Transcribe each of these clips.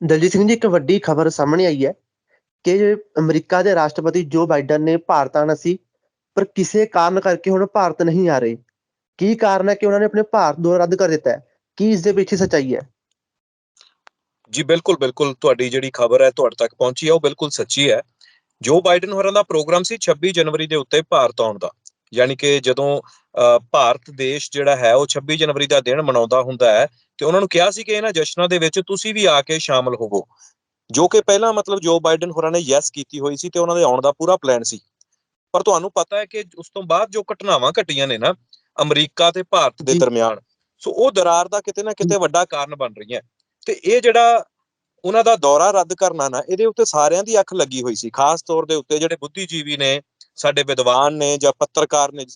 ਦਲਜੀਤ ਸਿੰਘ ਜੀ ਇੱਕ ਵੱਡੀ ਖਬਰ ਸਾਹਮਣੇ ਆਈ ਹੈ ਕਿ ਅਮਰੀਕਾ ਦੇ ਰਾਸ਼ਟਰਪਤੀ ਜੋ ਬਾਈਡਨ ਨੇ ਭਾਰਤ ਆਉਣਾ ਸੀ ਪਰ ਕਿਸੇ ਕਾਰਨ ਕਰਕੇ ਹੁਣ ਭਾਰਤ ਨਹੀਂ ਆ ਰਹੇ। ਕੀ ਕਾਰਨ ਹੈ ਕਿ ਉਹਨਾਂ ਨੇ ਆਪਣੇ ਭਾਰਤ ਦੌਰਾ ਰੱਦ ਕਰ ਦਿੱਤਾ ਹੈ? ਕੀ ਇਸ ਦੇ ਪਿੱਛੇ ਸੱਚਾਈ ਹੈ? ਜੀ ਬਿਲਕੁਲ ਬਿਲਕੁਲ। ਤੁਹਾਡੀ ਜਿਹੜੀ ਖਬਰ ਹੈ ਤੁਹਾਡੇ ਤੱਕ ਪਹੁੰਚੀ ਹੈ ਉਹ ਬਿਲਕੁਲ ਸੱਚੀ ਹੈ। ਜੋ ਬਾਈਡਨ ਹੋਰਾਂ ਦਾ ਪ੍ਰੋਗਰਾਮ ਸੀ 26 ਜਨਵਰੀ ਦੇ ਉੱਤੇ ਭਾਰਤ ਆਉਣ ਦਾ ਯਾਨੀ ਕਿ ਜਦੋਂ ਅ, ਭਾਰਤ ਦੇਸ਼ ਜਿਹੜਾ ਹੈ ਉਹ 26 ਜਨਵਰੀ ਦਾ ਦਿਨ ਮਨਾਉਂਦਾ ਹੁੰਦਾ ਹੈ ਤੇ ਉਹਨਾਂ ਨੂੰ ਕਿਹਾ ਸੀ ਕਿ ਇਹਨਾਂ ਜਸ਼ਨਾਂ ਦੇ ਵਿੱਚ ਤੁਸੀਂ ਵੀ ਆ ਕੇ ਸ਼ਾਮਲ ਹੋਵੋ। ਜੋ ਕਿ ਪਹਿਲਾਂ ਮਤਲਬ ਜੋ ਬਾਈਡਨ ਹੋਰਾਂ ਨੇ ਯੈਸ ਕੀਤੀ ਹੋਈ ਸੀ ਤੇ ਉਹਨਾਂ ਦੇ ਆਉਣ ਦਾ ਪੂਰਾ ਪਲਾਨ ਸੀ। ਪਰ ਤੁਹਾਨੂੰ ਪਤਾ ਹੈ ਕਿ ਉਸ ਤੋਂ ਬਾਅਦ ਜੋ ਘਟਨਾਵਾਂ ਘਟੀਆਂ ਨੇ ਨਾ ਅਮਰੀਕਾ ਤੇ ਭਾਰਤ ਦੇ। ਦਰਮਿਆਨ ਸੋ ਉਹ ਦਰਾਰ ਦਾ ਕਿਤੇ ਨਾ ਕਿਤੇ ਵੱਡਾ ਕਾਰਨ ਬਣ ਰਹੀਆਂ। ਤੇ ਇਹ ਜਿਹੜਾ ਉਹਨਾਂ ਦਾ ਦੌਰਾ ਰੱਦ ਕਰਨਾ ਨਾ ਇਹਦੇ ਉੱਤੇ ਸਾਰਿਆਂ ਦੀ ਅੱਖ ਲੱਗੀ ਹੋਈ ਸੀ। ਖਾਸ ਤੌਰ ਦੇ ਉੱਤੇ ਜਿਹੜੇ ਬੁੱਧੀਜੀਵੀ ਨੇ ਸਾਡੇ ਵਿਦਵਾਨ ਨੇ ਜਾਂ ਪੱਤਰਕਾਰ ਨੇ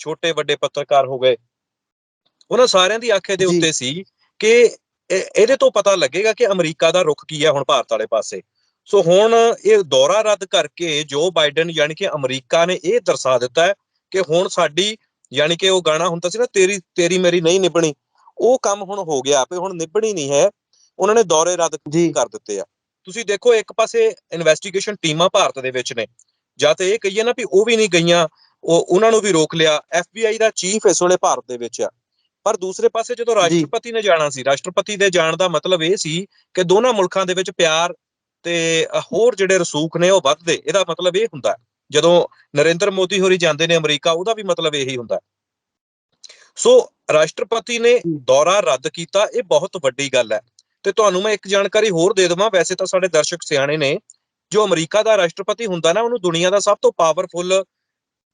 ਛੋਟੇ ਵੱਡੇ ਪੱਤਰਕਾਰ ਹੋ ਗਏ ਉਹਨਾਂ ਸਾਰਿਆਂ ਦੀ ਅੱਖ ਇਹਦੇ ਜੀ। ਉੱਤੇ ਸੀ ਕਿ ਇਹ- ਇਹਦੇ ਤੋਂ ਪਤਾ ਲੱਗੇਗਾ ਕਿ ਅਮਰੀਕਾ ਦਾ ਰੁਖ ਕੀ ਹੈ ਹੁਣ ਭਾਰਤ ਵਾਲੇ ਪਾਸੇ। ਸੋ ਹੁਣ ਇਹ ਦੌਰਾ ਰੱਦ ਕਰਕੇ ਜੋ ਬਾਈਡਨ ਯਾਨੀ ਕਿ ਅਮਰੀਕਾ ਨੇ ਇਹ ਦਰਸਾ ਦਿੱਤਾ ਹੈ ਕਿ ਹੁਣ ਸਾਡੀ ਯਾਨੀ ਕਿ ਉਹ ਗਾਣਾ ਹੁੰਦਾ ਸੀ ਨਾ ਤੇਰੀ ਤੇਰੀ ਮੇਰੀ ਨਹੀਂ ਨਿਭਣੀ ਉਹ ਕੰਮ ਹੁਣ ਹੋ ਗਿਆ ਵੀ ਹੁਣ ਨਿਭਣੀ ਨਹੀਂ ਹੈ ਉਹਨਾਂ ਨੇ ਦੌਰੇ ਰੱਦ ਕਰ ਦਿੱਤੇ ਆ। ਤੁਸੀਂ ਦੇਖੋ ਇੱਕ ਪਾਸੇ ਇਨਵੈਸਟੀਗੇਸ਼ਨ ਟੀਮਾਂ ਭਾਰਤ ਦੇ ਵਿੱਚ ਨੇ ਜਾਂ ਤੇ ਇਹ ਕਹੀਏ ਨਾ ਵੀ ਉਹ ਵੀ ਨਹੀਂ ਗਈਆਂ ਉਹ ਉਹਨਾਂ ਨੂੰ ਵੀ ਰੋਕ ਲਿਆ FBI ਦਾ ਚੀਫ ਇਸ ਵੇਲੇ ਭਾਰਤ ਦੇ ਵਿੱਚ ਆ। ਪਰ ਦੂਸਰੇ ਪਾਸੇ ਜਦੋਂ ਰਾਸ਼ਟਰਪਤੀ ਨੇ ਜਾਣਾ ਸੀ ਰਾਸ਼ਟਰਪਤੀ ਦੇ ਜਾਣ ਦਾ ਮਤਲਬ ਇਹ ਸੀ ਕਿ ਦੋਨਾਂ ਮੁਲਕਾਂ ਦੇ ਵਿੱਚ ਪਿਆਰ ਤੇ ਹੋਰ ਜਿਹੜੇ ਰਸੂਖ ਨੇ ਉਹ ਵੱਧਦੇ ਇਹਦਾ ਮਤਲਬ ਇਹ ਹੁੰਦਾ। ਜਦੋਂ ਨਰਿੰਦਰ ਮੋਦੀ ਹੋਰੀ ਜਾਂਦੇ ਨੇ ਅਮਰੀਕਾ ਉਹਦਾ ਵੀ ਮਤਲਬ ਇਹੀ ਹੁੰਦਾ। ਸੋ ਰਾਸ਼ਟਰਪਤੀ ਨੇ ਦੌਰਾ ਰੱਦ ਕੀਤਾ ਇਹ ਬਹੁਤ ਵੱਡੀ ਗੱਲ ਹੈ ਤੇ ਤੁਹਾਨੂੰ ਮੈਂ ਇੱਕ ਜਾਣਕਾਰੀ ਹੋਰ ਦੇ ਦੇਵਾਂ ਵੈਸੇ ਤਾਂ ਸਾਡੇ ਦਰਸ਼ਕ ਸਿਆਣੇ ਨੇ ਜੋ ਅਮਰੀਕਾ ਦਾ ਰਾਸ਼ਟਰਪਤੀ ਹੁੰਦਾ ਨਾ ਉਹਨੂੰ ਦੁਨੀਆ ਦਾ ਸਭ ਤੋਂ ਪਾਵਰਫੁਲ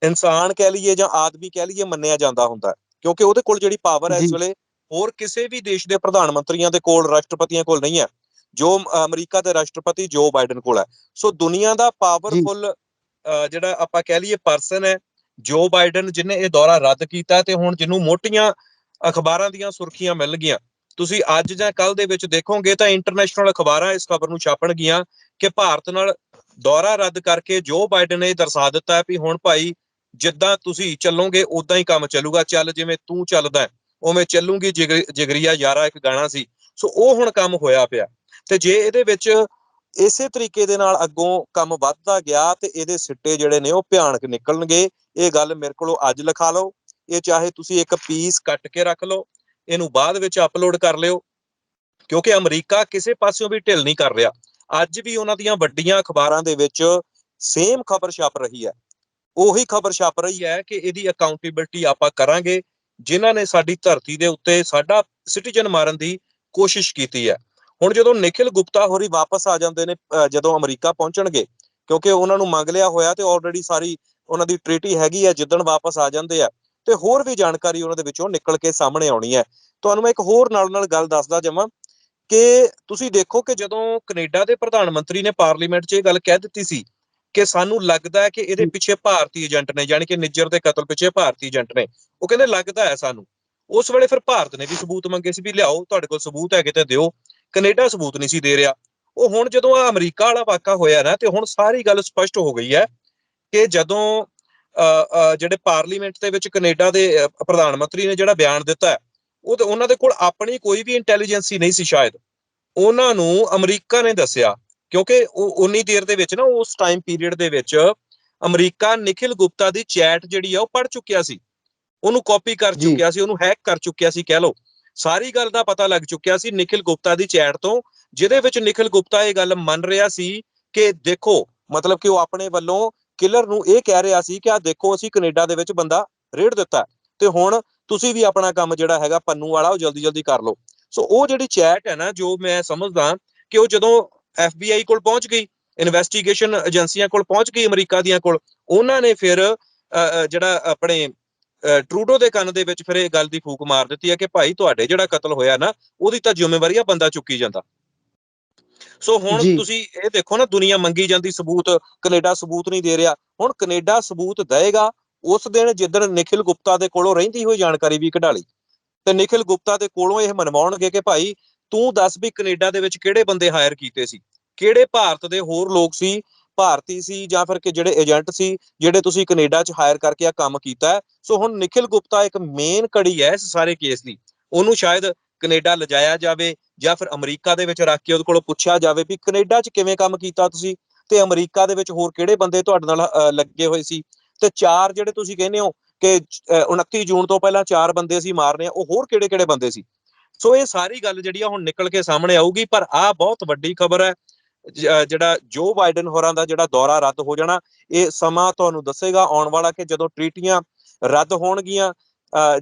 ਇਨਸਾਨ ਕਹਿ ਲਈਏ ਜਾਂ ਆਦਮੀ ਕਹਿ ਲਈਏ ਮੰਨਿਆ ਜਾਂਦਾ ਹੁੰਦਾ। ਕਿਉਂਕਿ ਉਹਦੇ ਕੋਲ ਜਿਹੜੀ ਪਾਵਰ ਹੈ ਇਸ। ਵੇਲੇ ਹੋਰ ਕਿਸੇ ਵੀ ਦੇਸ਼ ਦੇ ਪ੍ਰਧਾਨ ਮੰਤਰੀਆਂ ਦੇ ਕੋਲ ਰਾਸ਼ਟਰਪਤੀਆਂ ਕੋਲ ਨਹੀਂ ਹੈ। ਜੋ ਅਮਰੀਕਾ ਦੇ ਰਾਸ਼ਟਰਪਤੀ ਜੋ ਬਾਈਡਨ ਕੋਲ ਹੈ। ਸੋ ਦੁਨੀਆ ਦਾ ਪਾਵਰਫੁਲ ਜਿਹੜਾ ਆਪਾਂ ਕਹਿ ਲਈਏ ਪਰਸਨ ਹੈ ਜੋ ਬਾਈਡਨ ਜਿਹਨੇ ਇਹ ਦੌਰਾ ਰੱਦ ਕੀਤਾ ਤੇ ਹੁਣ ਜਿਹਨੂੰ ਮੋਟੀਆਂ ਅਖਬਾਰਾਂ ਦੀਆਂ ਸੁਰਖੀਆਂ ਮਿਲ ਗਈਆਂ। ਤੁਸੀਂ ਅੱਜ ਜਾਂ ਕੱਲ ਦੇ ਵਿੱਚ ਦੇਖੋਗੇ ਤਾਂ ਇੰਟਰਨੈਸ਼ਨਲ ਅਖਬਾਰਾਂ ਇਸ ਖਬਰ ਨੂੰ ਛਾਪਣਗੀਆਂ ਕਿ ਭਾਰਤ ਨਾਲ ਦੌਰਾ ਰੱਦ ਕਰਕੇ ਜੋ ਬਾਈਡਨ ਨੇ ਦਰਸਾ ਦਿੱਤਾ ਹੈ ਵੀ ਹੁਣ ਭਾਈ ਜਿੱਦਾਂ ਤੁਸੀਂ ਚੱਲੋਗੇ ਉਦਾਂ ਹੀ ਕੰਮ ਚੱਲੂਗਾ। ਚੱਲ ਜਿਵੇਂ ਤੂੰ ਚੱਲਦਾ ਉਵੇਂ ਚੱਲੂਗੀ ਜਿਗਰ- ਜਿਗਰੀਆ ਯਾਰਾ ਇੱਕ ਗਾਣਾ ਸੀ। ਸੋ ਉਹ ਹੁਣ ਕੰਮ ਹੋਇਆ ਪਿਆ। ਤੇ ਜੇ ਇਹਦੇ ਵਿੱਚ ਇਸੇ ਤਰੀਕੇ ਦੇ ਨਾਲ ਅੱਗੋਂ ਕੰਮ ਵੱਧਦਾ ਗਿਆ ਤੇ ਇਹਦੇ ਸਿੱਟੇ ਜਿਹੜੇ ਨੇ, ਉਹ ਭਿਆਨਕ ਨਿਕਲਣਗੇ। ਇਹ ਗੱਲ ਮੇਰੇ ਕੋਲੋਂ ਅੱਜ ਲਿਖਾ ਲਓ। ਇਹ ਚਾਹੇ ਤੁਸੀਂ ਇੱਕ ਪੀਸ ਕੱਟ ਕੇ ਰੱਖ ਲਓ, ਇਹਨੂੰ ਬਾਅਦ ਵਿੱਚ ਅਪਲੋਡ ਕਰ ਲਿਓ। ਕਿਉਂਕਿ ਅਮਰੀਕਾ ਕਿਸੇ ਪਾਸਿਓਂ ਵੀ ਢਿੱਲ ਨਹੀਂ ਕਰ ਰਿਹਾ। ਅੱਜ ਵੀ ਉਹਨਾਂ ਦੀਆਂ ਵੱਡੀਆਂ ਅਖਬਾਰਾਂ ਦੇ ਵਿੱਚ ਸੇਮ ਖਬਰ ਛਪ ਰਹੀ ਹੈ। ਉਹੀ ਖਬਰ ਛਾਪ ਰਹੀ ਹੈ ਕਿ ਇਹਦੀ ਅਕਾਊਂਟੇਬਿਲਟੀ ਆਪਾਂ ਕਰਾਂਗੇ, ਜਿਨ੍ਹਾਂ ਨੇ ਸਾਡੀ ਧਰਤੀ ਦੇ ਉੱਤੇ ਸਾਡਾ ਸਿਟੀਜ਼ਨ ਮਾਰਨ ਦੀ ਕੋਸ਼ਿਸ਼ ਕੀਤੀ ਹੈ। ਹੁਣ ਜਦੋਂ ਨikhil ਗੁਪਤਾ ਹੋਰੀ ਵਾਪਸ ਆ ਜਾਂਦੇ ਨੇ ਜਦੋਂ ਅਮਰੀਕਾ ਪਹੁੰਚਣਗੇ, ਕਿਉਂਕਿ ਉਹਨਾਂ ਨੂੰ ਮੰਗ ਲਿਆ ਹੋਇਆ ਤੇ ਆਲਰੇਡੀ ਸਾਰੀ ਉਹਨਾਂ ਦੀ ਟ੍ਰੀਟੀ ਹੈਗੀ ਹੈ, ਜਿੱਦਣ ਵਾਪਸ ਆ ਜਾਂਦੇ ਆ, ਤੇ ਹੋਰ ਵੀ ਜਾਣਕਾਰੀ ਉਹਨਾਂ ਦੇ ਵਿੱਚੋਂ ਨਿਕਲ ਕੇ ਸਾਹਮਣੇ ਆਉਣੀ ਹੈ। ਤੁਹਾਨੂੰ ਮੈਂ ਇੱਕ ਹੋਰ ਨਾਲ ਨਾਲ ਗੱਲ ਦੱਸਦਾ ਜਾਵਾਂ ਕਿ ਤੁਸੀਂ ਦੇਖੋ ਕਿ ਜਦੋਂ ਕੈਨੇਡਾ ਦੇ ਪ੍ਰਧਾਨ ਮੰਤਰੀ ਨੇ ਪਾਰਲੀਮੈਂਟ 'ਚ ਇਹ ਗੱਲ ਕਹਿ ਦਿੱਤੀ ਸੀ ਕਿ ਸਾਨੂੰ ਲੱਗਦਾ ਹੈ ਕਿ ਇਹਦੇ ਪਿੱਛੇ ਭਾਰਤੀ ਏਜੰਟ ਨੇ ਯਾਨੀ ਕਿ ਨਿੱਜਰ ਦੇ ਕਤਲ ਪਿੱਛੇ ਭਾਰਤੀ ਏਜੰਟ ਨੇ ਉਹ ਕਹਿੰਦੇ ਲੱਗਦਾ ਹੈ ਸਾਨੂੰ। ਉਸ ਵੇਲੇ ਫਿਰ ਭਾਰਤ ਨੇ ਵੀ ਸਬੂਤ ਮੰਗੇ ਸੀ ਵੀ ਲਿਆਓ ਤੁਹਾਡੇ ਕੋਲ ਸਬੂਤ ਹੈਗੇ ਤੇ ਦਿਓ ਕੈਨੇਡਾ ਸਬੂਤ ਨਹੀਂ ਸੀ ਦੇ ਰਿਹਾ। ਉਹ ਹੁਣ ਜਦੋਂ ਆ ਅਮਰੀਕਾ ਵਾਲਾ ਵਾਕਾ ਹੋਇਆ ਨਾ ਤੇ ਹੁਣ ਸਾਰੀ ਗੱਲ ਸਪਸ਼ਟ ਹੋ ਗਈ ਹੈ ਕਿ ਜਦੋਂ ਜਿਹੜੇ ਪਾਰਲੀਮੈਂਟ ਦੇ ਵਿੱਚ ਕੈਨੇਡਾ ਦੇ ਪ੍ਰਧਾਨ ਮੰਤਰੀ ਨੇ ਜਿਹੜਾ ਬਿਆਨ ਦਿੱਤਾ ਹੈ, ਉਹ ਤੇ ਉਹਨਾਂ ਦੇ ਕੋਲ ਆਪਣੀ ਕੋਈ ਵੀ ਇੰਟੈਲੀਜੈਂਸੀ ਨਹੀਂ ਸੀ ਸ਼ਾਇਦ। ਉਹਨਾਂ ਨੂੰ ਅਮਰੀਕਾ ਨੇ ਦੱਸਿਆ ਕਿਉਂਕਿ ਉਹ ਉਨੀ ਦੇਰ ਦੇ ਵਿੱਚ ਨਾ ਉਸ ਟਾਈਮ ਪੀਰੀਅਡ ਦੇ ਵਿੱਚ ਅਮਰੀਕਾ ਨikhil ਗੁਪਤਾ ਦੀ ਚੈਟ ਜਿਹੜੀ ਆ ਉਹ ਪੜ ਚੁੱਕਿਆ ਸੀ। ਉਹਨੂੰ ਕਾਪੀ ਕਰ। ਚੁੱਕਿਆ ਸੀ ਉਹਨੂੰ ਹੈਕ ਕਰ ਚੁੱਕਿਆ ਸੀ ਕਹਿ ਲਓ। ਸਾਰੀ ਗੱਲ ਦਾ ਪਤਾ ਲੱਗ ਚੁੱਕਿਆ ਸੀ ਨikhil ਗੁਪਤਾ ਦੀ ਚੈਟ ਤੋਂ ਜਿਹਦੇ ਵਿੱਚ ਨikhil ਗੁਪਤਾ ਇਹ ਗੱਲ ਮੰਨ ਰਿਹਾ ਸੀ ਕਿ ਦੇਖੋ ਮਤਲਬ ਕਿ ਉਹ ਆਪਣੇ ਵੱਲੋਂ ਕਿਲਰ ਨੂੰ ਇਹ ਕਹਿ ਰਿਹਾ ਸੀ ਕਿ ਆ ਦੇਖੋ ਅਸੀਂ ਕੈਨੇਡਾ ਦੇ ਵਿੱਚ ਬੰਦਾ ਰੇਡ ਦਿੱਤਾ ਤੇ ਹੁਣ ਤੁਸੀਂ ਵੀ ਆਪਣਾ ਕੰਮ ਜਿਹੜਾ ਹੈਗਾ ਪੰਨੂ ਵਾਲਾ ਉਹ ਜਲਦੀ ਜਲਦੀ ਕਰ ਲਓ। ਸੋ ਉਹ ਜਿਹੜੀ ਚੈਟ ਹੈ ਨਾ ਜੋ ਮੈਂ ਸਮਝਦਾ ਕਿ ਉਹ ਜਦੋਂ FBI ਕੋਲ ਪਹੁੰਚ ਗਈ ਇਨਵੈਸਟੀਗੇਸ਼ਨ ਏਜੰਸੀਆਂ ਕੋਲ ਪਹੁੰਚ ਗਈ ਅਮਰੀਕਾ ਦੀਆਂ ਕੋਲ ਉਹਨਾਂ ਨੇ ਫਿਰ ਜਿਹੜਾ ਆਪਣੇ ਟਰੂਡੋ ਦੇ ਕੰਨ ਦੇ ਵਿੱਚ ਫਿਰ ਇਹ ਗੱਲ ਦੀ ਫੂਕ ਮਾਰ ਦਿੱਤੀ ਹੈ ਕਿ ਭਾਈ ਤੁਹਾਡੇ ਜਿਹੜਾ ਕਤਲ ਹੋਇਆ ਨਾ ਉਹਦੀ ਤਾਂ ਜ਼ਿੰਮੇਵਾਰੀ ਆ ਬੰਦਾ ਚੁੱਕੀ ਜਾਂਦਾ। ਸੋ ਹੁਣ। ਤੁਸੀਂ ਇਹ ਦੇਖੋ ਨਾ ਦੁਨੀਆ ਮੰਗੀ ਜਾਂਦੀ ਸਬੂਤ ਕੈਨੇਡਾ ਸਬੂਤ ਨਹੀਂ ਦੇ ਰਿਹਾ। ਹੁਣ ਕੈਨੇਡਾ ਸਬੂਤ ਦੇਏਗਾ ਉਸ ਦਿਨ ਜਿੱਦਣ ਨikhil ਗੁਪਤਾ ਦੇ ਕੋਲੋਂ ਰਹਿੰਦੀ ਹੋਈ ਜਾਣਕਾਰੀ ਵੀ ਕਢਾ ਲਈ। ਤੇ ਨikhil ਗੁਪਤਾ ਦੇ ਕੋਲੋਂ ਇਹ ਮਨਵਾਉਣਗੇ ਕਿ ਭਾਈ ਤੂੰ ਦੱਸ ਵੀ ਕੈਨੇਡਾ ਦੇ ਵਿੱਚ ਕਿਹੜੇ ਬੰਦੇ ਹਾਇਰ ਕੀਤੇ ਸੀ? ਕਿਹੜੇ ਭਾਰਤ ਦੇ ਹੋਰ ਲੋਕ ਸੀ? ਭਾਰਤੀ ਸੀ ਜਾਂ ਫਿਰ ਕਿ ਜਿਹੜੇ ਏਜੰਟ ਸੀ ਜਿਹੜੇ ਤੁਸੀਂ ਕੈਨੇਡਾ 'ਚ ਹਾਇਰ ਕਰਕੇ ਆ ਕੰਮ ਕੀਤਾ ਸੋ ਹੁਣ ਨikhil ਗੁਪਤਾ ਇੱਕ ਮੇਨ ਕੜੀ ਹੈ ਇਸ ਸਾਰੇ ਕੇਸ ਦੀ। ਉਹਨੂੰ ਸ਼ਾਇਦ ਕੈਨੇਡਾ ਲਿਜਾਇਆ ਜਾਵੇ ਜਾਂ ਫਿਰ ਅਮਰੀਕਾ ਦੇ ਵਿੱਚ ਰੱਖ ਕੇ ਉਹਦੇ ਕੋਲੋਂ ਪੁੱਛਿਆ ਜਾਵੇ ਵੀ ਕੈਨੇਡਾ 'ਚ ਕਿਵੇਂ ਕੰਮ ਕੀਤਾ ਤੁਸੀਂ? ਤੇ ਅਮਰੀਕਾ ਦੇ ਵਿੱਚ ਹੋਰ ਕਿਹੜੇ ਬੰਦੇ ਤੁਹਾਡੇ ਨਾਲ ਲੱਗੇ ਹੋਏ ਸੀ? ਤੇ ਚਾਰ ਜਿਹੜੇ ਤੁਸੀਂ ਕਹਿੰਦੇ ਹੋ ਕਿ ਅ, 29 ਜੂਨ ਤੋਂ ਪਹਿਲਾਂ ਚਾਰ ਬੰਦੇ ਸੀ ਮਾਰਨੇ ਆ ਉਹ ਹੋਰ ਕਿਹੜੇ ਕਿਹੜੇ ਬੰਦੇ ਸੀ? ਸੋ ਇਹ ਸਾਰੀ ਗੱਲ ਜਿਹੜੀ ਆ ਹੁਣ ਨਿਕਲ ਕੇ ਸਾਹਮਣੇ ਆਊਗੀ, ਪਰ ਆ ਬਹੁਤ ਵੱਡੀ ਖਬਰ ਹੈ ਜਿਹੜਾ ਜੋ ਬਾਈਡਨ ਹੋਰਾਂ ਦਾ ਜਿਹੜਾ ਦੌਰਾ ਰੱਦ ਹੋ ਜਾਣਾ, ਇਹ ਸਮਾਂ ਤੁਹਾਨੂੰ ਦੱਸੇਗਾ ਆਉਣ ਵਾਲਾ ਕਿ ਜਦੋਂ ਟ੍ਰੀਟੀਆਂ ਰੱਦ ਹੋਣਗੀਆਂ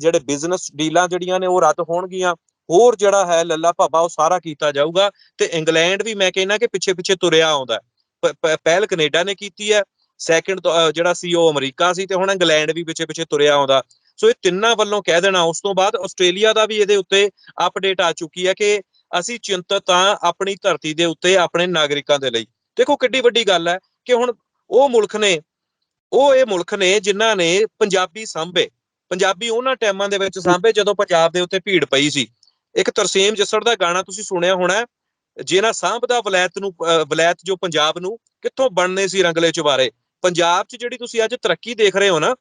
ਜਿਹੜੇ ਬਿਜ਼ਨਸ ਡੀਲਾਂ ਜਿਹੜੀਆਂ ਨੇ ਉਹ ਰੱਦ ਹੋਣਗੀਆਂ, ਹੋਰ ਜਿਹੜਾ ਹੈ ਲੱਲਾ ਭਾਬਾ ਉਹ ਸਾਰਾ ਕੀਤਾ ਜਾਊਗਾ, ਤੇ ਇੰਗਲੈਂਡ ਵੀ ਮੈਂ ਕਹਿੰਦਾ ਕਿ ਪਿੱਛੇ ਪਿੱਛੇ ਤੁਰਿਆ ਆਉਂਦਾ ਪਹਿਲ ਕੈਨੇਡਾ ਨੇ ਕੀਤੀ ਹੈ ਸੈਕੰਡ ਜਿਹੜਾ ਸੀ ਉਹ ਅਮਰੀਕਾ ਸੀ ਤੇ ਹੁਣ ਇੰਗਲੈਂਡ ਵੀ ਪਿੱਛੇ ਪਿੱਛੇ ਤੁਰਿਆ ਆਉਂਦਾ। ਸੋ ਇਹ ਤਿੰਨਾਂ ਵੱਲੋਂ ਕਹਿ ਦੇਣਾ, ਉਸ ਤੋਂ ਬਾਅਦ ਆਸਟ੍ਰੇਲੀਆ ਦਾ ਵੀ ਇਹਦੇ ਉੱਤੇ ਅਪਡੇਟ ਆ ਚੁੱਕੀ ਹੈ ਕਿ ਅਸੀਂ ਚਿੰਤਤ ਹਾਂ ਆਪਣੀ ਧਰਤੀ ਦੇ ਉੱਤੇ ਆਪਣੇ ਨਾਗਰਿਕਾਂ ਦੇ ਲਈ। ਦੇਖੋ ਕਿੱਡੀ ਵੱਡੀ ਗੱਲ ਹੈ ਕਿ ਹੁਣ ਉਹ ਮੁਲਕ ਨੇ, ਉਹ ਇਹ ਮੁਲਕ ਨੇ ਜਿਨ੍ਹਾਂ ਨੇ ਪੰਜਾਬੀ ਸਾਂਭੇ। ਪੰਜਾਬੀ ਉਹਨਾਂ ਟਾਈਮਾਂ ਦੇ ਵਿੱਚ ਸਾਂਭੇ ਜਦੋਂ ਪੰਜਾਬ ਦੇ ਉੱਤੇ ਭੀੜ ਪਈ ਸੀ। ਇੱਕ ਤਰਸੇਮ ਜੱਸੜ ਦਾ ਗਾਣਾ ਤੁਸੀਂ ਸੁਣਿਆ ਹੋਣਾ ਜਿਹਨਾਂ ਸਾਂਭਦਾ ਵਲੈਤ ਨੂੰ ਵਲੈਤ ਜੋ ਪੰਜਾਬ ਨੂੰ ਕਿੱਥੋਂ ਬਣਨੇ ਸੀ ਰੰਗਲੇ ਚੁਬਾਰੇ। ਪੰਜਾਬ 'ਚ ਜਿਹੜੀ ਤੁਸੀਂ ਅੱਜ ਤਰੱਕੀ ਦੇਖ ਰਹੇ ਹੋ ਨਾ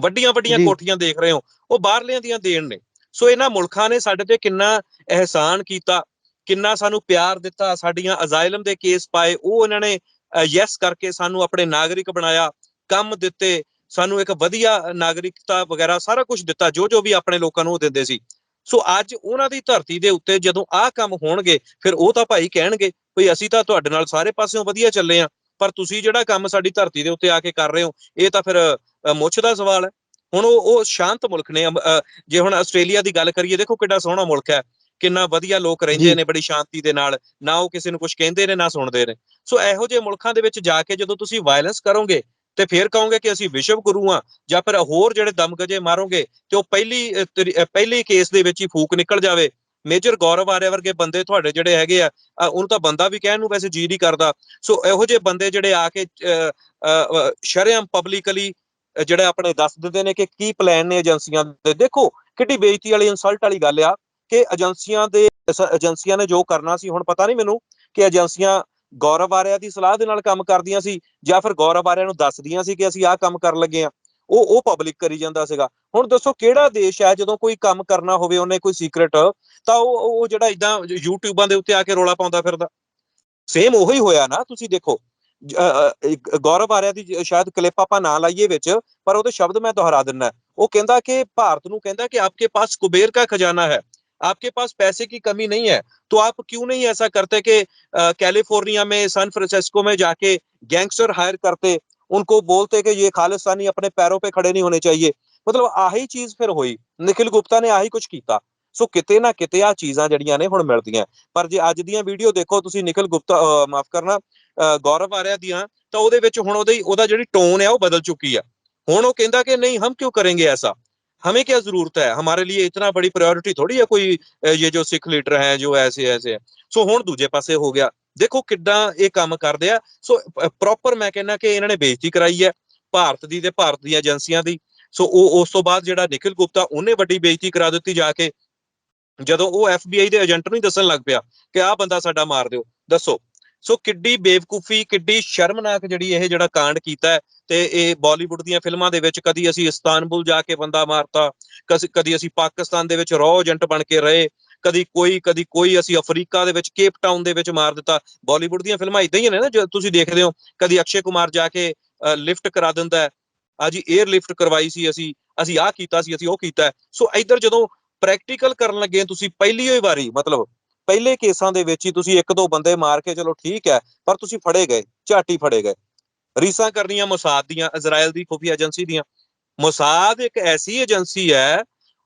ਵੱਡੀਆਂ ਵੱਡੀਆਂ। ਕੋਠੀਆਂ ਦੇਖ ਰਹੇ ਹੋ ਉਹ ਬਾਹਰਲਿਆਂ ਦੀਆਂ ਦੇਣ ਨੇ। ਸੋ ਇਹਨਾਂ ਮੁਲਕਾਂ ਨੇ ਸਾਡੇ ਤੇ ਕਿੰਨਾ ਅਹਿਸਾਨ ਕੀਤਾ ਕਿੰਨਾ ਸਾਨੂੰ ਪਿਆਰ ਦਿੱਤਾ ਸਾਡੀਆਂ ਅਜ਼ਾਇਲਮ ਦੇ ਕੇਸ ਪਾਏ ਉਹ ਇਹਨਾਂ ਨੇ ਯੈਸ ਕਰਕੇ ਸਾਨੂੰ ਆਪਣੇ ਨਾਗਰਿਕ ਬਣਾਇਆ ਕੰਮ ਦਿੱਤੇ ਸਾਨੂੰ ਇੱਕ ਵਧੀਆ ਨਾਗਰਿਕਤਾ ਵਗੈਰਾ ਸਾਰਾ ਕੁਝ ਦਿੱਤਾ ਜੋ ਜੋ ਵੀ ਆਪਣੇ ਲੋਕਾਂ ਨੂੰ ਉਹ ਦਿੰਦੇ ਸੀ। ਸੋ ਅੱਜ ਉਹਨਾਂ ਦੀ ਧਰਤੀ ਦੇ ਉੱਤੇ ਜਦੋਂ ਆਹ ਕੰਮ ਹੋਣਗੇ ਫਿਰ ਉਹ ਤਾਂ ਭਾਈ ਕਹਿਣਗੇ ਭਈ ਅਸੀਂ ਤਾਂ ਤੁਹਾਡੇ ਨਾਲ ਸਾਰੇ ਪਾਸਿਓਂ ਵਧੀਆ ਚੱਲੇ ਆ। ਪਰ ਤੁਸੀਂ ਜਿਹੜਾ ਕੰਮ ਸਾਡੀ ਧਰਤੀ ਦੇ ਉੱਤੇ ਆ ਕੇ ਕਰ ਰਹੇ ਹੋ ਇਹ ਤਾਂ ਫਿਰ ਮੁੱਛ ਦਾ ਸਵਾਲ ਹੈ। ਹੁਣ ਉਹ ਉਹ ਸ਼ਾਂਤ ਮੁਲਕ ਨੇ ਜੇ ਹੁਣ ਆਸਟ੍ਰੇਲੀਆ ਦੀ ਗੱਲ ਕਰੀਏ ਦੇਖੋ ਕਿੰਨਾ ਸੋਹਣਾ ਮੁਲਕ ਹੈ। ਕਿੰਨਾ ਵਧੀਆ ਲੋਕ ਰਹਿੰਦੇ। ਨੇ ਬੜੀ ਸ਼ਾਂਤੀ ਦੇ ਨਾਲ ਨਾ ਉਹ ਕਿਸੇ ਨੂੰ ਕੁਝ ਕਹਿੰਦੇ ਨੇ ਨਾ ਸੁਣਦੇ ਨੇ। ਸੋ ਇਹੋ ਜਿਹੇ ਮੁਲਕਾਂ ਦੇ ਵਿੱਚ ਜਾ ਕੇ ਜਦੋਂ ਤੁਸੀਂ ਵਾਇਲੈਂਸ ਕਰੋਗੇ ਤੇ ਫਿਰ ਕਹੋਗੇ ਕਿ ਅਸੀਂ ਵਿਸ਼ਵ ਗੁਰੂ ਆ ਜਾਂ ਫਿਰ ਹੋਰ ਜਿਹੜੇ ਦਮਗਜੇ ਮਾਰੋਗੇ ਤੇ ਉਹ ਪਹਿਲੀ ਪਹਿਲੇ ਕੇਸ ਦੇ ਵਿੱਚ ਹੀ ਫੂਕ ਨਿਕਲ ਜਾਵੇ। ਮੇਜਰ ਗੌਰਵ ਆਰਿਆ ਵਰਗੇ ਬੰਦੇ ਤੁਹਾਡੇ ਜਿਹੜੇ ਹੈਗੇ ਆ ਉਹਨੂੰ ਤਾਂ ਬੰਦਾ ਵੀ ਕਹਿਣ ਨੂੰ ਵੈਸੇ ਜੀ ਨਹੀਂ ਕਰਦਾ। ਸੋ ਇਹੋ ਜਿਹੇ ਬੰਦੇ ਜਿਹੜੇ ਆ ਕੇ ਅ, ਪਬਲਿਕਲੀ ਜਿਹੜੇ ਆਪਣੇ ਦੱਸ ਦਿੰਦੇ ਨੇ ਕਿ ਕੀ ਪਲਾਨ ਨੇ ਏਜੰਸੀਆਂ ਦੇ। ਦੇਖੋ ਕਿੱਡੀ ਬੇਇੱਜ਼ਤੀ ਵਾਲੀ ਇਨਸਲਟ ਵਾਲੀ ਗੱਲ ਆ ਕਿ ਏਜੰਸੀਆਂ ਦੇ ਏਜੰਸੀਆਂ ਨੇ ਜੋ ਕਰਨਾ ਸੀ ਹੁਣ ਪਤਾ ਨਹੀਂ ਮੈਨੂੰ ਕਿ ਏਜੰਸੀਆਂ ਗੌਰਵ ਆਰਿਆ ਦੀ ਸਲਾਹ ਦੇ ਨਾਲ ਕੰਮ ਕਰਦੀਆਂ ਸੀ ਜਾਂ ਫਿਰ ਗੌਰਵ ਆਰਿਆ ਨੂੰ ਦੱਸਦੀਆਂ ਸੀ ਕਿ ਅਸੀਂ ਆਹ ਕੰਮ ਕਰਨ ਲੱਗੇ ਆ। ਉਹ ਉਹ ਪਬਲਿਕ ਕਰੀ ਜਾਂਦਾ ਸੀਗਾ ਹੁਣ ਦੱਸੋ ਕਿਹੜਾ ਦੇਸ਼ ਹੈ ਜਦੋਂ ਕੋਈ ਕੰਮ ਕਰਨਾ ਹੋਵੇ ਉਹਨੇ ਕੋਈ ਸੀਕ੍ਰੇਟ ਤਾਂ ਉਹ ਉਹ ਜਿਹੜਾ ਇਦਾਂ ਯੂਟਿਊਬਾਂ ਦੇ ਉੱਤੇ ਆ ਕੇ ਰੋਲਾ ਪਾਉਂਦਾ ਫਿਰਦਾ ਸੇਮ ਉਹੀ ਹੋਇਆ ਨਾ ਤੁਸੀਂ ਦੇਖੋ ਜ- ਅ, ਅ, ਇੱਕ ਗੌਰਵ ਆਰਿਆ ਦੀ ਜ- ਸ਼ਾਇਦ ਕਲਿੱਪ ਆਪਾਂ ਨਾ ਲਾਈਏ ਵਿੱਚ ਪਰ ਉਹਦੇ ਸ਼ਬਦ ਮੈਂ ਦੁਹਰਾ ਦਿੰਨਾ ਉਹ ਕਹਿੰਦਾ ਕਿ ਭਾਰਤ ਨੂੰ ਕਹਿੰਦਾ ਕਿ ਆਪਕੇ ਪਾਸ ਕੁਬੇਰ का खजाना है आपके पास पैसे की कमी नहीं है तो आप क्यों नहीं ऐसा करते कि अ, कैलिफोर्निया में सैन फ्रांसिस्को में जाके गैंगस्टर हायर करते उनको बोलते कि ये खालिस्तानी अपने पैरों पे खड़े नहीं होने चाहिए ਮਤਲਬ ਆਹੀ ਚੀਜ਼ ਫਿਰ ਹੋਈ ਨikhil ਗੁਪਤਾ ਨੇ ਆਹੀ ਕੁਝ ਕੀਤਾ ਸੋ ਕਿਤੇ ਨਾ ਕਿਤੇ ਆ ਚੀਜ਼ਾਂ ਜਿਹੜੀਆਂ ਨੇ ਹੁਣ ਮਿਲਦੀਆਂ ਪਰ ਜੇ ਅੱਜ ਦੀਆਂ ਵੀਡੀਓ ਦੇਖੋ ਤੁਸੀਂ ਨikhil ਗੁਪਤਾ ਮਾਫ ਕਰਨਾ ਅ, ਗੌਰਵ ਆਰਿਆ ਦੀਆਂ ਤਾਂ ਉਹਦੇ ਵਿੱਚ ਹੁਣ ਉਹਦੀ ਉਹਦਾ ਜਿਹੜੀ ਟੋਨ ਹੈ ਉਹ ਬਦਲ ਚੁੱਕੀ ਆ ਹੁਣ ਉਹ ਕਹਿੰਦਾ ਕਿ नहीं हम क्यों करेंगे ऐसा हमें क्या जरूरत है हमारे लिए इतना बड़ी प्रायोरिटी थोड़ी है कोई अ, ये जो सिख लीडर हैं जो ऐसे ऐसे है ਸੋ ਹੁਣ ਦੂਜੇ ਪਾਸੇ ਹੋ ਗਿਆ ਦੇਖੋ ਕਿੱਦਾਂ ਇਹ ਕੰਮ ਕਰਦੇ ਆ। ਸੋ ਪ੍ਰੋਪਰ ਮੈਂ ਕਹਿੰਦਾ ਕਿ ਇਹਨਾਂ ਨੇ ਬੇਇੱਜ਼ਤੀ ਕਰਾਈ ਹੈ, ਭਾਰਤ ਦੀ ਤੇ ਭਾਰਤ ਦੀਆਂ ਏਜੰਸੀਆਂ ਦੀ। ਸੋ ਉਹ, ਉਸ ਤੋਂ ਬਾਅਦ ਜਿਹੜਾ ਨਿਖਿਲ ਗੁਪਤਾ ਉਹਨੇ ਵੱਡੀ ਬੇਇੱਜ਼ਤੀ ਕਰਾ ਦਿੱਤੀ ਜਾ ਕੇ। ਜਦੋਂ ਉਹ FBI ਦੇ ਏਜੰਟ ਨੂੰ ਹੀ ਦੱਸਣ ਲੱਗ ਪਿਆ ਕਿ ਆਹ ਬੰਦਾ ਸਾਡਾ ਮਾਰ ਦਿਓ। ਦੱਸੋ। ਸੋ ਕਿੱਡੀ ਬੇਵਕੂਫੀ, ਕਿੱਡੀ ਸ਼ਰਮਨਾਕ ਜਿਹੜੀ ਇਹ ਜਿਹੜਾ ਕਾਂਡ ਕੀਤਾ ਹੈ ਤੇ ਇਹ ਬਾਲੀਵੁੱਡ ਦੀਆਂ ਫਿਲਮਾਂ ਦੇ ਵਿੱਚ ਕਦੀ ਅਸੀਂ ਇਸਤਾਨਬੁਲ ਜਾ ਕੇ ਬੰਦਾ ਮਾਰਤਾ, ਕਸ- ਕਦੀ ਅਸੀਂ ਪਾਕਿਸਤਾਨ ਦੇ ਵਿੱਚ ਰੌ ਏਜੰਟ ਬਣ ਕੇ ਰਹੇ। ਕਦੀ ਕੋਈ ਕਦੀ ਕੋਈ ਅਸੀਂ ਅਫਰੀਕਾ ਦੇ ਵਿੱਚ, ਕੇਪ ਟਾਊਨ ਦੇ ਵਿੱਚ ਮਾਰ ਦਿੱਤਾ। ਬਾਲੀਵੁੱਡ ਦੀਆਂ ਫਿਲਮਾਂ ਇਦਾਂ ਹੀ ਨੇ ਨਾ, ਜੋ ਤੁਸੀਂ ਦੇਖਦੇ ਹੋ। ਕਦੀ ਅਕਸ਼ੇ ਕੁਮਾਰ ਜਾ ਕੇ ਲਿਫਟ ਕਰਾ ਦਿੰਦਾ ਹੈ। ਅਜੀ 에ਅਰ ਲਿਫਟ ਕਰਵਾਈ ਸੀ ਅਸੀਂ। ਅਸੀਂ ਆਹ ਕੀਤਾ ਸੀ, ਅਸੀਂ ਉਹ ਕੀਤਾ ਸੋ ਇੱਧਰ ਜਦੋਂ ਪ੍ਰੈਕਟੀਕਲ ਕਰਨ ਲੱਗੇ, ਤੁਸੀਂ ਪਹਿਲੀ ਹੋਈ ਵਾਰੀ, ਮਤਲਬ ਪਹਿਲੇ ਕੇਸਾਂ ਦੇ ਵਿੱਚ ਹੀ ਤੁਸੀਂ ਇੱਕ ਦੋ ਬੰਦੇ ਮਾਰ ਕੇ, ਚਲੋ ਠੀਕ ਹੈ, ਪਰ ਤੁਸੀਂ ਫੜੇ ਗਏ, ਝਾਟੀ ਫੜੇ ਗਏ। ਰੀਸਾਂ ਕਰਨੀਆਂ ਮੋਸਾਦ ਦੀਆਂ ਇਜ਼ਰਾਈਲ ਦੀ ਖੁਫੀਆ ਏਜੰਸੀ ਦੀਆਂ। ਮੋਸਾਦ ਇੱਕ ਐਸੀ ਏਜੰਸੀ ਹੈ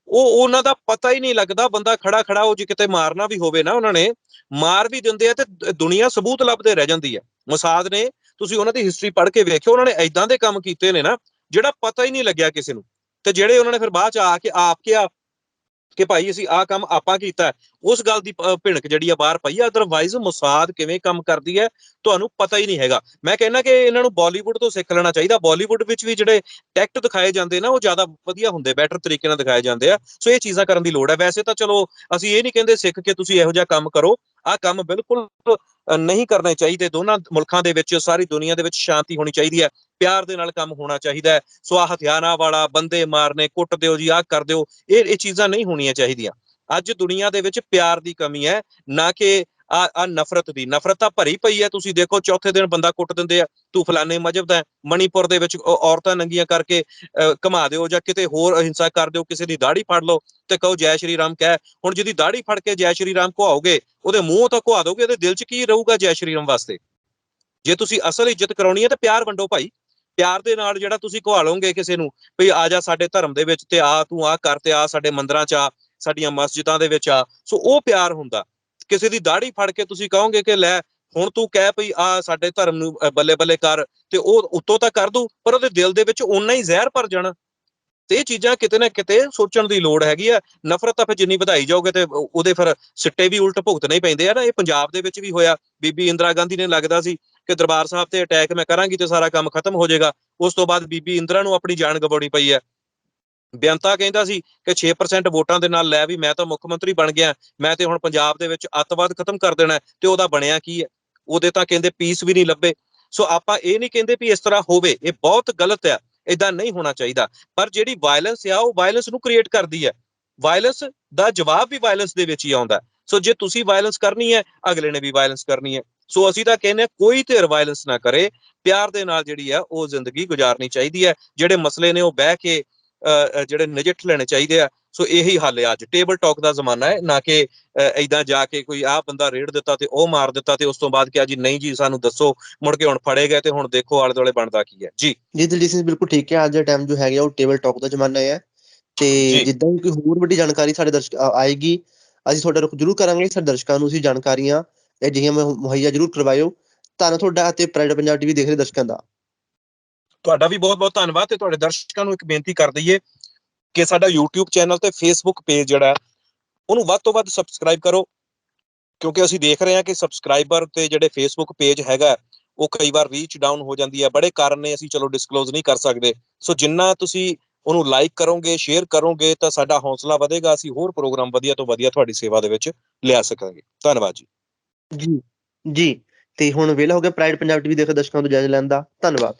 ਉਹ ਉਹਨਾਂ ਦਾ ਪਤਾ ਹੀ ਨਹੀਂ ਲੱਗਦਾ, ਬੰਦਾ ਖੜਾ ਖੜਾ ਉਹ ਜੇ ਕਿਤੇ ਮਾਰਨਾ ਵੀ ਹੋਵੇ ਨਾ ਉਹਨਾਂ ਨੇ, ਮਾਰ ਵੀ ਦਿੰਦੇ ਆ ਤੇ ਦ- ਦੁਨੀਆ ਸਬੂਤ ਲੱਭਦੇ ਰਹਿ ਜਾਂਦੀ ਹੈ ਮਸਾਦ ਨੇ, ਤੁਸੀਂ ਉਹਨਾਂ ਦੀ ਹਿਸਟਰੀ ਪੜ੍ਹ ਕੇ ਵੇਖਿਓ, ਉਹਨਾਂ ਨੇ ਐਦਾਂ ਦੇ ਕੰਮ ਕੀਤੇ ਨੇ ਨਾ, ਜਿਹੜਾ ਪਤਾ ਹੀ ਨਹੀਂ ਲੱਗਿਆ ਕਿਸੇ ਨੂੰ। ਤੇ ਜਿਹੜੇ ਉਹਨਾਂ ਨੇ ਫਿਰ ਬਾਅਦ ਚ ਆ ਕੇ, ਆਪ ਕੇ ਆਪ ਕਿ ਭਾਈ ਅਸੀਂ ਆਹ ਕੰਮ ਆਪਾਂ ਕੀਤਾ ਉਸ ਗੱਲ ਦੀ ਭਿਣਕ ਜਿਹੜੀ ਆ ਬਾਹਰ ਪਈ ਆ ਅਦਰਵਾਈਜ਼ ਮੁਸਾਦ ਕਿਵੇਂ ਕੰਮ ਕਰਦੀ ਹੈ, ਤੁਹਾਨੂੰ ਪਤਾ ਹੀ ਨਹੀਂ ਹੈਗਾ। ਮੈਂ ਕਹਿੰਦਾ ਕਿ ਇਹਨਾਂ ਨੂੰ ਬਾਲੀਵੁੱਡ ਤੋਂ ਸਿੱਖ ਲੈਣਾ ਚਾਹੀਦਾ। ਬਾਲੀਵੁੱਡ ਵਿੱਚ ਵੀ ਜਿਹੜੇ ਟੈਕਟ ਦਿਖਾਏ ਜਾਂਦੇ ਨਾ, ਉਹ ਜ਼ਿਆਦਾ ਵਧੀਆ ਹੁੰਦੇ ਬੈਟਰ ਤਰੀਕੇ ਨਾਲ ਦਿਖਾਏ ਜਾਂਦੇ ਆ। ਸੋ ਇਹ ਚੀਜ਼ਾਂ ਕਰਨ ਦੀ ਲੋੜ ਹੈ। ਵੈਸੇ ਤਾਂ ਚਲੋ, ਅਸੀਂ ਇਹ ਨਹੀਂ ਕਹਿੰਦੇ ਸਿੱਖ ਕੇ ਤੁਸੀਂ ਇਹੋ ਜਿਹਾ ਕੰਮ ਕਰੋ। ਆਹ ਕੰਮ ਬਿਲਕੁਲ ਨਹੀਂ ਕਰਨੇ ਚਾਹੀਦੇ। ਦੋਨਾਂ ਮੁਲਕਾਂ ਦੇ ਵਿੱਚ, ਸਾਰੀ ਦੁਨੀਆ ਦੇ ਵਿੱਚ ਸ਼ਾਂਤੀ ਹੋਣੀ ਚਾਹੀਦੀ ਹੈ। ਪਿਆਰ ਦੇ ਨਾਲ ਕੰਮ ਹੋਣਾ ਚਾਹੀਦਾ ਹੈ। ਸੋ ਆਹ ਹਥਿਆਰਾਂ ਵਾਲਾ ਬੰਦੇ ਮਾਰਨੇ ਕੁੱਟ ਦਿਓ ਜੀ ਆਹ ਕਰ ਦਿਓ ਇਹ ਇਹ ਚੀਜ਼ਾਂ ਨਹੀਂ ਹੋਣੀਆਂ ਚਾਹੀਦੀਆਂ। ਅੱਜ ਦੁਨੀਆ ਦੇ ਵਿੱਚ ਪਿਆਰ ਦੀ ਕਮੀ ਹੈ ਨਾ ਕਿ ਆ ਆ ਨਫ਼ਰਤ ਦੀ। ਨਫ਼ਰਤ ਤਾਂ ਭਰੀ ਪਈ ਹੈ। ਤੁਸੀਂ ਦੇਖੋ ਚੌਥੇ ਦਿਨ ਬੰਦਾ ਕੁੱਟ ਦਿੰਦੇ ਆ ਤੂੰ ਫਲਾਣੇ ਮਜਬ ਦਾ ਮਣੀਪੁਰ ਦੇ ਵਿੱਚ ਔਰਤਾਂ ਨੰਗੀਆਂ ਕਰਕੇ ਅਹ, ਘੁਮਾ ਦਿਓ ਜਾਂ ਕਿਤੇ ਹੋਰ ਅਹਿੰਸਾ ਕਰ ਦਿਓ ਕਿਸੇ ਦੀ ਦਾੜੀ ਫੜ ਲਓ ਤੇ ਕਹੋ ਜੈ ਸ਼੍ਰੀ ਰਾਮ ਕਹਿ। ਹੁਣ ਜਿਹਦੀ ਦਾੜੀ ਫੜ ਕੇ ਜੈ ਸ਼੍ਰੀ ਰਾਮ ਘੁਆਓਗੇ ਉਹਦੇ ਮੂੰਹ ਤਾਂ ਘੁਆ ਦੋਗੇ ਉਹਦੇ ਦਿਲ 'ਚ ਕੀ ਰਹੂਗਾ ਜੈ ਸ਼੍ਰੀ ਰਾਮ ਵਾਸਤੇ? ਜੇ ਤੁਸੀਂ ਅਸਲ ਇੱਜ਼ਤ ਕਰਾਉਣੀ ਹੈ ਤਾਂ ਪਿਆਰ ਵੰਡੋ ਭਾਈ। ਪਿਆਰ ਦੇ ਨਾਲ ਜਿਹੜਾ ਤੁਸੀਂ ਘੁਆ ਕਿਸੇ ਨੂੰ ਵੀ ਆ ਜਾ ਸਾਡੇ ਧਰਮ ਦੇ ਵਿੱਚ ਤੇ ਆ, ਤੂੰ ਆ ਕਰ ਤੇ ਆ ਸਾਡੇ ਮੰਦਰਾਂ 'ਚ ਆ, ਸਾਡੀਆਂ ਮਸਜਿਦਾਂ ਦੇ ਵਿੱਚ ਆ। ਸੋ ਉਹ ਪਿਆਰ ਹੁੰਦਾ। ਕਿਸੇ ਦੀ ਦਾੜੀ ਫੜ ਕੇ ਤੁਸੀਂ ਕਹੋਗੇ ਕਿ ਲੈ, ਹੁਣ ਤੂੰ ਕਹਿ ਪਈ ਆ ਸਾਡੇ ਧਰਮ ਨੂੰ ਬੱਲੇ ਬੱਲੇ ਕਰ ਤੇ ਉਹ ਉੱਤੋਂ ਤਾਂ ਕਰ ਦੂ, ਪਰ ਉਹਦੇ ਦਿਲ ਦੇ ਵਿੱਚ ਓਨਾ ਹੀ ਜ਼ਹਿਰ ਭਰ ਜਾਣਾ। ਤੇ ਇਹ ਚੀਜ਼ਾਂ ਕਿਤੇ ਨਾ ਕਿਤੇ ਸੋਚਣ ਦੀ ਲੋੜ ਹੈਗੀ ਆ। ਨਫ਼ਰਤ ਤਾਂ ਫਿਰ ਜਿੰਨੀ ਵਧਾਈ ਜਾਓਗੇ ਤੇ ਉਹਦੇ ਫਿਰ ਸਿੱਟੇ ਵੀ ਉਲਟ ਭੁਗਤਣੇ ਹੀ ਪੈਂਦੇ ਆ ਨਾ। ਇਹ ਪੰਜਾਬ ਦੇ ਵਿੱਚ ਵੀ ਹੋਇਆ। ਬੀਬੀ ਇੰਦਰਾ ਗਾਂਧੀ ਨੇ ਲੱਗਦਾ ਸੀ ਕਿ ਦਰਬਾਰ ਸਾਹਿਬ ਤੇ ਅਟੈਕ ਮੈਂ ਕਰਾਂਗੀ ਤੇ ਸਾਰਾ ਕੰਮ ਖਤਮ ਹੋ ਜਾਏਗਾ। ਉਸ ਤੋਂ ਬਾਅਦ ਬੀਬੀ ਇੰਦਰਾ ਨੂੰ ਆਪਣੀ ਜਾਨ ਗਵਾਉਣੀ ਪਈ ਹੈ। ਬੇਅੰਤਾ ਕਹਿੰਦਾ ਸੀ ਕਿ 6% ਵੋਟਾਂ ਦੇ ਨਾਲ ਲੈ ਵੀ ਮੈਂ ਤਾਂ ਮੁੱਖ ਮੰਤਰੀ ਬਣ ਗਿਆ। ਮੈਂ ਤੇ ਹੁਣ ਪੰਜਾਬ ਦੇ ਵਿੱਚ ਅੱਤਵਾਦ ਖਤਮ ਕਰ ਦੇਣਾ ਹੈ, ਤੇ ਉਹਦਾ ਬਣਿਆ ਕੀ ਹੈ? ਉਹਦੇ ਤਾਂ ਕਹਿੰਦੇ ਪੀਸ ਵੀ ਨਹੀਂ ਲੱਭੇ। ਸੋ ਆਪਾਂ ਇਹ ਨਹੀਂ ਕਹਿੰਦੇ ਵੀ ਇਸ ਤਰ੍ਹਾਂ ਹੋਵੇ। ਇਹ ਬਹੁਤ ਗਲਤ ਆ ਇਦਾਂ ਨਹੀਂ ਹੋਣਾ ਚਾਹੀਦਾ। ਪਰ ਜਿਹੜੀ ਵਾਇਲੈਂਸ ਆ ਉਹ ਵਾਇਲੈਂਸ ਨੂੰ ਕ੍ਰੀਏਟ ਕਰਦੀ ਹੈ। ਵਾਇਲੈਂਸ ਦਾ ਜਵਾਬ ਵੀ ਵਾਇਲੈਂਸ ਦੇ ਵਿੱਚ ਹੀ ਆਉਂਦਾ ਸੋ ਜੇ ਤੁਸੀਂ ਵਾਇਲੈਂਸ ਕਰਨੀ ਹੈ ਅਗਲੇ ਨੇ ਵੀ ਵਾਇਲੈਂਸ ਕਰਨੀ ਹੈ। ਸੋ ਅਸੀਂ ਤਾਂ ਕਹਿੰਦੇ ਕੋਈ ਧਿਰ ਵਾਇਲੈਂਸ ਨਾ ਕਰੇ ਪਿਆਰ ਦੇ ਨਾਲ ਜਿਹੜੀ ਆ ਉਹ ਜ਼ਿੰਦਗੀ ਗੁਜ਼ਾਰਨੀ ਚਾਹੀਦੀ ਹੈ। ਜਿਹੜੇ ਮਸਲੇ ਨੇ ਉਹ ਬਹਿ ਕੇ ਜਿਹੜੇ ਨਜਿੱਠ ਲੈਣੇ ਚਾਹੀਦੇ ਆ। ਸੋ ਇਹੀ ਹੱਲ ਹੈ ਅੱਜ। ਟੇਬਲ ਟਾਕ ਦਾ ਜ਼ਮਾਨਾ ਹੈ ਨਾ ਕਿ ਐਦਾਂ ਜਾ ਕੇ ਕੋਈ ਆਹ ਬੰਦਾ ਰੇੜ ਦਿੱਤਾ ਤੇ ਉਹ ਮਾਰ ਦਿੱਤਾ ਤੇ ਉਸ ਤੋਂ ਬਾਅਦ ਕਿਹਾ ਜੀ ਨਹੀਂ ਜੀ ਸਾਨੂੰ ਦੱਸੋ ਮੁੜ ਕੇ ਹੁਣ ਫੜੇ ਗਏ ਤੇ ਹੁਣ ਦੇਖੋ ਆਲੇ ਦੁਆਲੇ ਬਣਦਾ ਕੀ ਹੈ। ਜੀ। ਜੀ ਦਲਜੀਤ ਸਿੰਘ ਬਿਲਕੁਲ ਠੀਕ ਹੈ ਅੱਜ ਦਾ ਟਾਈਮ ਜੋ ਹੈਗਾ ਉਹ ਟੇਬਲ ਟਾਕ ਦਾ ਜ਼ਮਾਨਾ ਹੈ। ਤੇ। ਜਿੱਦਾਂ ਕੋਈ ਹੋਰ ਵੱਡੀ ਜਾਣਕਾਰੀ ਸਾਡੇ ਦਰਸ਼ਕ ਆਏਗੀ ਅਸੀਂ ਤੁਹਾਡਾ ਰੁਖ ਜ਼ਰੂਰ ਕਰਾਂਗੇ। ਸਾਡੇ ਦਰਸ਼ਕਾਂ ਨੂੰ ਅਸੀਂ ਜਾਣਕਾਰੀਆਂ ਅਜਿਹੀਆਂ ਮੁਹੱਈਆ ਜ਼ਰੂਰ ਕਰਵਾਇਓ। ਧੰਨ ਤੁਹਾਡਾ ਅਤੇ ਪ੍ਰਾਈਡ ਪੰਜਾਬ ਟੀਵੀ ਦੇਖ ਰਹੇ ਦਰਸ਼ਕਾਂ ਦਾ। ਤੁਹਾਡਾ ਵੀ ਬਹੁਤ ਬਹੁਤ ਧੰਨਵਾਦ ਤੇ ਤੁਹਾਡੇ ਦਰਸ਼ਕਾਂ ਨੂੰ ਇੱਕ ਬੇਨਤੀ ਕਰ ਦਈਏ ਕਿ ਸਾਡਾ YouTube ਚੈਨਲ ਤੇ Facebook ਪੇਜ ਜਿਹੜਾ ਉਹਨੂੰ ਵੱਧ ਤੋਂ ਵੱਧ ਸਬਸਕ੍ਰਾਈਬ ਕਰੋ। ਕਿਉਂਕਿ ਅਸੀਂ ਦੇਖ ਰਹੇ ਹਾਂ ਕਿ ਸਬਸਕ੍ਰਾਈਬਰ ਤੇ ਜਿਹੜੇ Facebook ਪੇਜ ਹੈਗਾ ਉਹ ਕਈ ਵਾਰ ਰੀਚ ਡਾਊਨ ਹੋ ਜਾਂਦੀ ਹੈ। ਬੜੇ ਕਾਰਨ ਨੇ, ਅਸੀਂ ਚਲੋ ਡਿਸਕਲੋਜ਼ ਨਹੀਂ ਕਰ ਸਕਦੇ। ਸੋ ਜਿੰਨਾ ਤੁਸੀਂ ਉਹਨੂੰ ਲਾਈਕ ਕਰੋਗੇ ਸ਼ੇਅਰ ਕਰੋਗੇ, ਤਾਂ ਸਾਡਾ ਹੌਸਲਾ ਵਧੇਗਾ। ਅਸੀਂ ਹੋਰ ਪ੍ਰੋਗਰਾਮ ਵਧੀਆ ਤੋਂ ਵਧੀਆ ਤੁਹਾਡੀ ਸੇਵਾ ਦੇ ਵਿੱਚ ਲਿਆ ਸਕਾਂਗੇ। ਧੰਨਵਾਦ ਜੀ। ਜੀ ਜੀ। ਤੇ ਹੁਣ ਵਿਹਲਾ ਹੋ ਗਿਆ ਪ੍ਰਾਈਡ ਪੰਜਾਬ ਟੀਵੀ ਦੇਖ ਰਹੇ ਦਰਸ਼ਕਾਂ ਤੋਂ ਜਾਇਜ਼ਾ ਲੈਣ ਦਾ। ਧੰਨਵਾਦ।